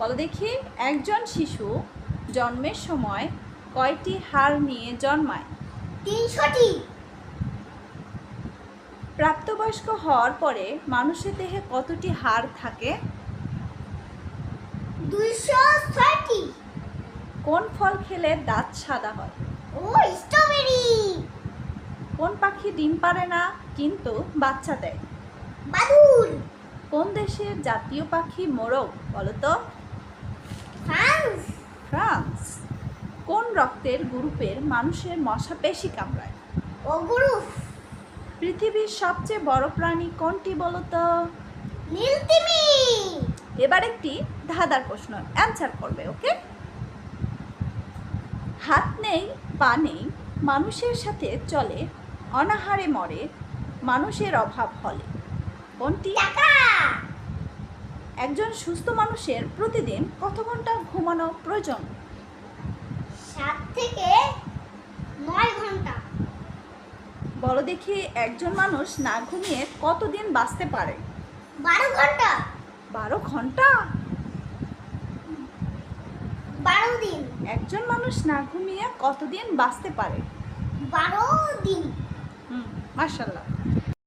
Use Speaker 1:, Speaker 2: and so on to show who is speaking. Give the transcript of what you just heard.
Speaker 1: বলো দেখি একজন শিশু জন্মের সময় কয়টি হাড় নিয়ে জন্মায়?
Speaker 2: তিনশোটি।
Speaker 1: প্রাপ্তবয়স্ক হওয়ার পরে মানুষের দেহে কতটি হাড় থাকে?
Speaker 2: দুইশো ছয়টি।
Speaker 1: কোন ফল খেলে দাঁত সাদা হয়?
Speaker 2: ও স্ট্রবেরি।
Speaker 1: কোন পাখি ডিম পারে না কিন্তু বাচ্চা দেয়?
Speaker 2: বাদুর
Speaker 1: কোন দেশের জাতীয় পাখি মোরগ বলো তো?
Speaker 2: ফ্রান্স।
Speaker 1: ফ্রান্স? কোন রক্তের গ্রুপের মানুষের মশা বেশি কামড়ায়?
Speaker 2: ও গুরু
Speaker 1: পৃথিবীর সবচেয়ে বড় প্রাণী কোনটি বলো তো
Speaker 2: নীলতিমি।
Speaker 1: এবার একটি ধাঁধার প্রশ্ন অ্যান্সার করবে ওকে হাত নেই পা নেই মানুষের সাথে চলে অনাহারে মরে মানুষের অভাব হলে। কোনটি?
Speaker 2: টাকা।
Speaker 1: একজন সুস্থ মানুষের প্রতিদিন কত ঘণ্টা ঘুমানো প্রয়োজন?
Speaker 2: সাত থেকে নয় ঘণ্টা।
Speaker 1: বলো দেখি একজন মানুষ না ঘুমিয়ে কতদিন বাঁচতে পারে?
Speaker 2: বারো ঘণ্টা।
Speaker 1: বারো ঘণ্টা?
Speaker 2: বারো দিন।
Speaker 1: একজন মানুষ না ঘুমিয়ে কতদিন বাঁচতে পারে?
Speaker 2: বারো দিন।
Speaker 1: হুম মার্শাল্লাহ